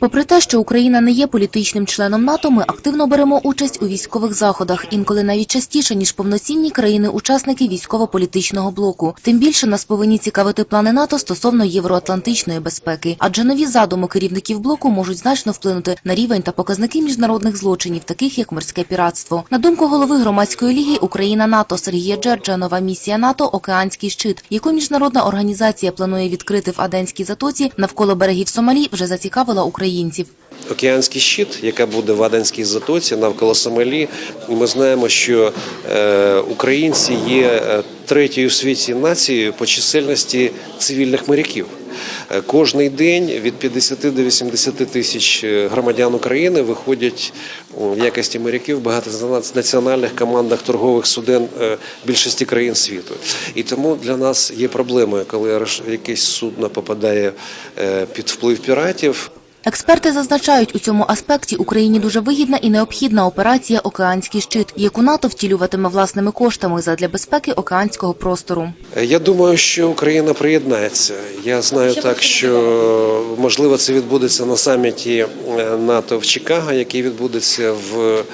Попри те, що Україна не є політичним членом НАТО, ми активно беремо участь у військових заходах, інколи навіть частіше ніж повноцінні країни-учасники військово-політичного блоку. Тим більше нас повинні цікавити плани НАТО стосовно євроатлантичної безпеки, адже нові задуми керівників блоку можуть значно вплинути на рівень та показники міжнародних злочинів, таких як морське піратство. На думку голови громадської ліги Україна НАТО Сергія Джерджа, нова місія НАТО Океанський щит, яку міжнародна організація планує відкрити в Аденській затоці навколо берегів Сомалі, вже зацікавила українців. Океанський щит, яка буде в Аденській затоці навколо Сомалі. Ми знаємо, що е, українці є е, третьою в світі нацією по чисельності цивільних моряків. Е, Кожний день від 50 до 80 тисяч громадян України виходять в якості моряків в багатонаціональних командах торгових суден більшості країн світу. І тому для нас є проблемою, коли якесь судно попадає під вплив піратів. Експерти зазначають, у цьому аспекті Україні дуже вигідна і необхідна операція «Океанський щит», яку НАТО втілюватиме власними коштами задля безпеки океанського простору. Я думаю, що Україна приєднається. Я знаю так, що можливо це відбудеться на саміті е, НАТО в Чикаго, який відбудеться в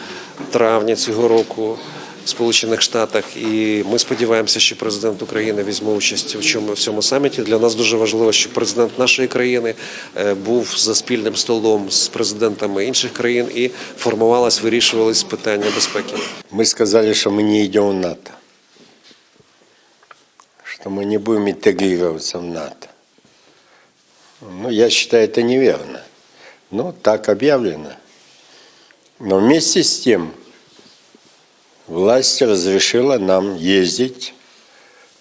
травні цього року Сполучених Штатах. І ми сподіваємося, що президент України візьме участь в чому в цьому саміті. Для нас дуже важливо, щоб президент нашої країни е, був за спільним столом з президентами інших країн і формувалось, вирішувались питання безпеки. Мы сказали, что мы не идем в НАТО. Что мы не будем интегрироваться в НАТО. Ну, я считаю, это неверно. Но так объявлено. Но вместе с тем власть разрешила нам ездить,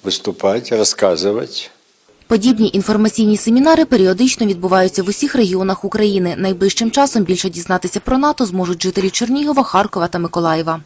выступать, рассказывать. Подібні інформаційні семінари періодично відбуваються в усіх регіонах України. Найближчим часом більше дізнатися про НАТО зможуть жителі Чернігова, Харкова та Миколаєва.